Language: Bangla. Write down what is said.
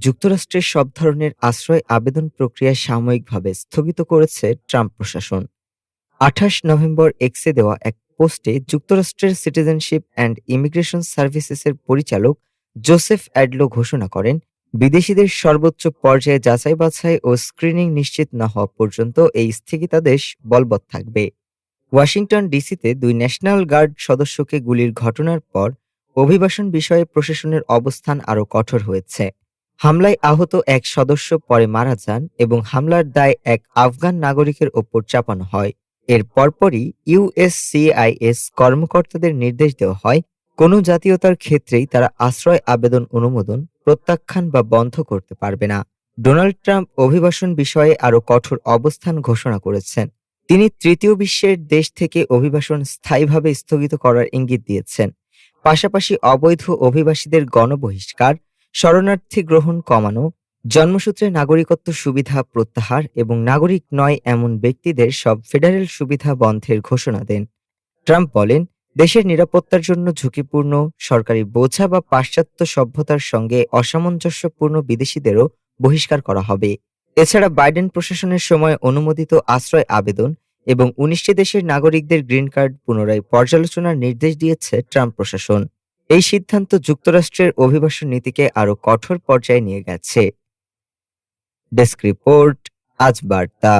যুক্তরাষ্ট্রের সব ধরনের আশ্রয় আবেদন প্রক্রিয়া সাময়িকভাবে স্থগিত করেছে ট্রাম্প প্রশাসন। আঠাশ নভেম্বর এক্সে দেওয়া এক পোস্টে যুক্তরাষ্ট্রের সিটিজেনশিপ অ্যান্ড ইমিগ্রেশন সার্ভিসেসের পরিচালক জোসেফ অ্যাডলো ঘোষণা করেন, বিদেশিদের সর্বোচ্চ পর্যায়ে যাচাই বাছাই ও স্ক্রিনিং নিশ্চিত না হওয়া পর্যন্ত এই স্থগিতাদেশ বলবৎ থাকবে। ওয়াশিংটন ডিসিতে দুই ন্যাশনাল গার্ড সদস্যকে গুলির ঘটনার পর অভিবাসন বিষয়ে প্রশাসনের অবস্থান আরও কঠোর হয়েছে। হামলায় আহত এক সদস্য পরে মারা যান এবং হামলার দায় এক আফগান নাগরিকের ওপর চাপানো হয়। এর পরপরই ইউএসসিআইএস কর্মকর্তাদের নির্দেশ দেওয়া হয়, কোনো জাতীয়তার ক্ষেত্রেই তারা আশ্রয় আবেদন অনুমোদন, প্রত্যাখ্যান বা বন্ধ করতে পারবে না। ডোনাল্ড ট্রাম্প অভিবাসন বিষয়ে আরও কঠোর অবস্থান ঘোষণা করেছেন। তিনি তৃতীয় বিশ্বের দেশ থেকে অভিবাসন স্থায়ীভাবে স্থগিত করার ইঙ্গিত দিয়েছেন। পাশাপাশি অবৈধ অভিবাসীদের গণবহিষ্কার শরণার্থী গ্রহণ কমানো, জন্মসূত্রে নাগরিকত্ব সুবিধা প্রত্যাহার এবং নাগরিক নয় এমন ব্যক্তিদের সব ফেডারেল সুবিধা বন্ধের ঘোষণা দেন। ট্রাম্প বলেন, দেশের নিরাপত্তার জন্য ঝুঁকিপূর্ণ, সরকারি বোঝা বা পাশ্চাত্য সভ্যতার সঙ্গে অসামঞ্জস্যপূর্ণ বিদেশিদেরও বহিষ্কার করা হবে। এছাড়া বাইডেন প্রশাসনের সময় অনুমোদিত আশ্রয় আবেদন এবং উনিশটি দেশের নাগরিকদের গ্রিন কার্ড পুনরায় পর্যালোচনার নির্দেশ দিয়েছে ট্রাম্প প্রশাসন। এই সিদ্ধান্ত যুক্তরাষ্ট্রের অভিবাসন নীতিকে আরও কঠোর পর্যায়ে নিয়ে গেছে। ডেস্ক রিপোর্ট আজ বার্তা।